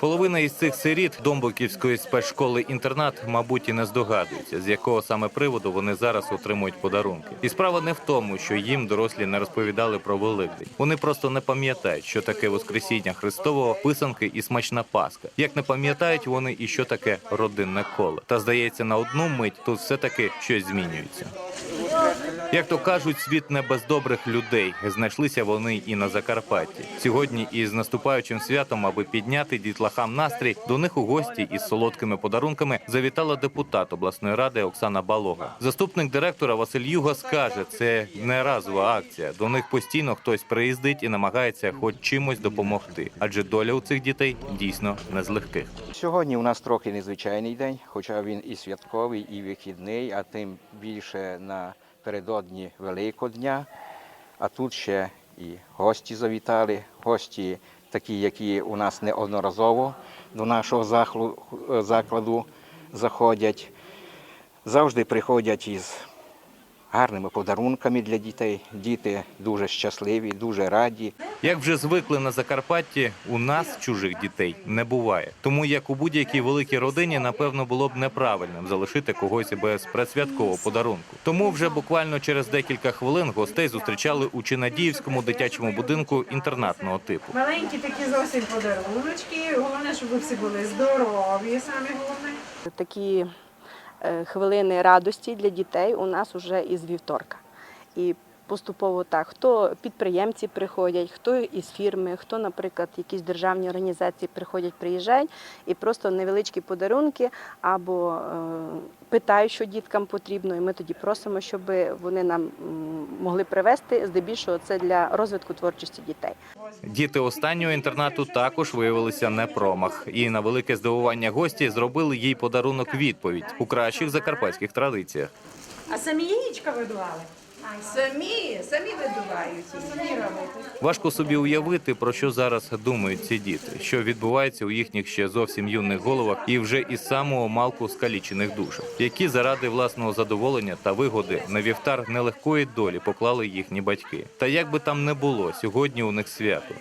Половина із цих сиріт Домбоківської спецшколи-інтернат, мабуть, і не здогадується, з якого саме приводу вони зараз отримують подарунки. І справа не в тому, що їм дорослі не розповідали про Великдень. Вони просто не пам'ятають, що таке Воскресіння Христового, писанки і смачна Пасха. Як не пам'ятають вони і що таке родинне коло. Та здається, на одну мить тут все таки щось змінюється. Як то кажуть, світ не без добрих людей. Знайшлися вони і на Закарпатті. Сьогодні із наступаючим святом, аби підняти дітлахам настрій, до них у гості із солодкими подарунками завітала депутат обласної ради Оксана Балога. Заступник директора Василь Югас каже, це не разова акція. До них постійно хтось приїздить і намагається хоч чимось допомогти, адже доля у цих дітей дійсно не з легких. Сьогодні у нас трохи незвичайний день, хоча він і святковий, і вихідний, а тим більше напередодні Великодня. А тут ще і гості завітали, гості такі, які у нас неодноразово до нашого е, закладу заходять. Завжди приходять із гарними подарунками для дітей. Діти дуже щасливі, дуже раді. Як вже звикли на Закарпатті, у нас чужих дітей не буває. Тому як у будь-якій великій родині, напевно, було б неправильним залишити когось без предсвяткового подарунку. Тому вже буквально через декілька хвилин гостей зустрічали у Чинадіївському дитячому будинку інтернатного типу. Маленькі такі зовсім подаруночки. Головне, щоб ви всі були здорові, саме головне. такі хвилини радості для дітей у нас вже із вівторка. І поступово так, хто підприємці приходять, хто із фірми, хто, наприклад, якісь державні організації приходять, приїжджають, і просто невеличкі подарунки або е, питають, що діткам потрібно, і ми тоді просимо, щоб вони нам могли привезти. Здебільшого це для розвитку творчості дітей. Діти останнього інтернату також виявилися не промах, і на велике здивування гості зробили їй подарунок відповідь у кращих закарпатських традиціях. А самі яєчка видували? Самі, самі видувають. Важко собі уявити, про що зараз думають ці діти, що відбувається у їхніх ще зовсім юних головах і вже із самого малку скалічених душах, які заради власного задоволення та вигоди на вівтар нелегкої долі поклали їхні батьки. Та як би там не було, сьогодні у них свято.